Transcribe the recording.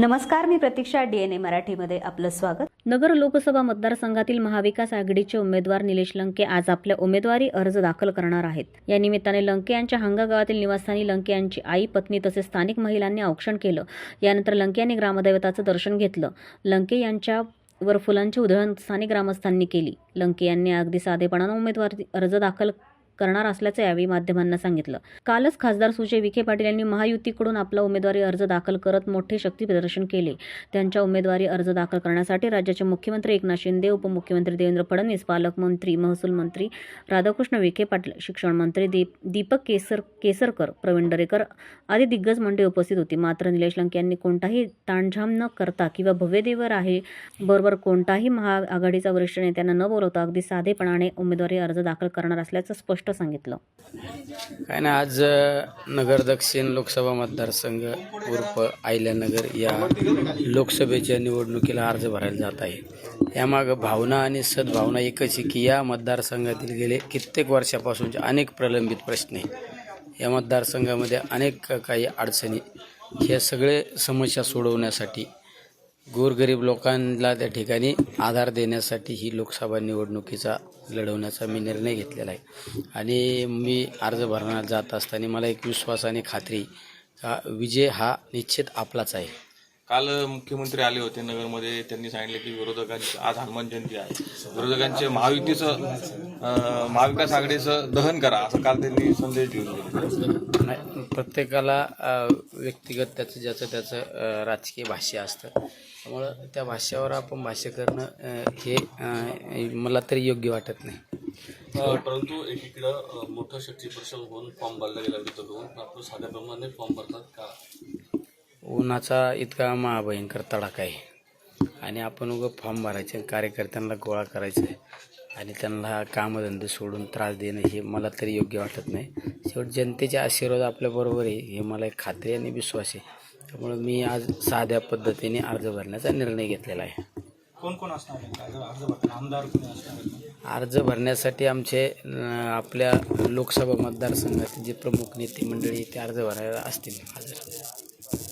नमस्कार मी प्रतीक्षा डीएनए मराठीमध्ये आपलं स्वागत. नगर लोकसभा मतदारसंघातील महाविकास आघाडीचे उमेदवार निलेश लंके आज आपल्या उमेदवारी अर्ज दाखल करणार आहेत. या निमित्ताने लंके यांच्या हंगा गावातील निवासस्थानी लंके यांची आई पत्नी तसेच स्थानिक महिलांनी औक्षण केलं. यानंतर लंके यांनी ग्रामदैवताचं दर्शन घेतलं. लंके यांच्या वर फुलांची उधळण स्थानिक ग्रामस्थांनी केली. लंके यांनी अगदी साधेपणानं उमेदवारी अर्ज दाखल करणार असल्याचं यावेळी माध्यमांना सांगितलं. कालच खासदार सुजय विखे पाटील यांनी महायुतीकडून आपला उमेदवारी अर्ज दाखल करत मोठे शक्ती प्रदर्शन केले. त्यांच्या उमेदवारी अर्ज दाखल करण्यासाठी राज्याचे मुख्यमंत्री एकनाथ शिंदे उपमुख्यमंत्री देवेंद्र फडणवीस पालकमंत्री महसूल मंत्री राधाकृष्ण विखे पाटील शिक्षण मंत्री दीप दीपक केसर केसरकर प्रवीण दरेकर आदी दिग्गज मंडळी उपस्थित होती. मात्र निलेश लंके यांनी कोणताही ताणझाम न करता किंवा भव्यदेवर आहे बरोबर कोणताही महाआघाडीचा वरिष्ठ नेत्यांना न बोलवता अगदी साधेपणाने उमेदवारी अर्ज दाखल करणार असल्याचं स्पष्ट सांगितलं. काय ना आज नगर दक्षिण लोकसभा मतदारसंघ उर्फ आयल्यानगर या लोकसभेच्या निवडणुकीला अर्ज भरायला जात आहे. यामागं भावना आणि सद्भावना एकच आहे की या मतदारसंघातील गेले कित्येक वर्षापासूनचे अनेक प्रलंबित प्रश्न आहे या मतदारसंघामध्ये अनेक काही अडचणी ह्या सगळे समस्या सोडवण्यासाठी गोरगरीब लोकांना त्या ठिकाणी आधार देण्यासाठी ही लोकसभा निवडणुकीचा लढवण्याचा मी निर्णय घेतलेला आहे. आणि मी अर्ज भरण्यात जात असताना मला एक विश्वास आणि खात्री का विजय हा निश्चित आपलाच आहे. काल मुख्यमंत्री आले होते नगरमध्ये. त्यांनी सांगितले की विरोधकांची आज हनुमान जयंती आहे. विरोधकांचे महायुतीचं महाविकास आघाडीचं दहन करा असं काल त्यांनी संदेश देऊन प्रत्येकाला व्यक्तिगत त्याचं ज्याचं त्याचं राजकीय भाष्य असतं. त्यामुळं त्या भाष्यावर आपण भाष्य करणं हे मला तरी योग्य वाटत नाही. परंतु एकीकडं मोठं शक्ती प्रसंग होऊन फॉर्म भरला गेला होऊन. आपण साध्या प्रमाणे फॉर्म भरतात का? उन्हाचा इतका महाभयंकर तडाखा आहे. आणि आपण उगं फॉर्म भरायचे कार्यकर्त्यांना गोळा करायचं आहे आणि त्यांना कामधंदे सोडून त्रास देणं हे मला तरी योग्य वाटत नाही. शेवट जनतेचे आशीर्वाद आपल्याबरोबर आहे हे मला एक खात्री आणि विश्वास आहे. त्यामुळे मी आज साध्या पद्धतीने अर्ज भरण्याचा निर्णय घेतलेला आहे. कोण कोण असणार आमदार? अर्ज भरण्यासाठी आमचे आपल्या लोकसभा मतदारसंघातील जे प्रमुख नेते मंडळी ते अर्ज भरायला असतील. हजर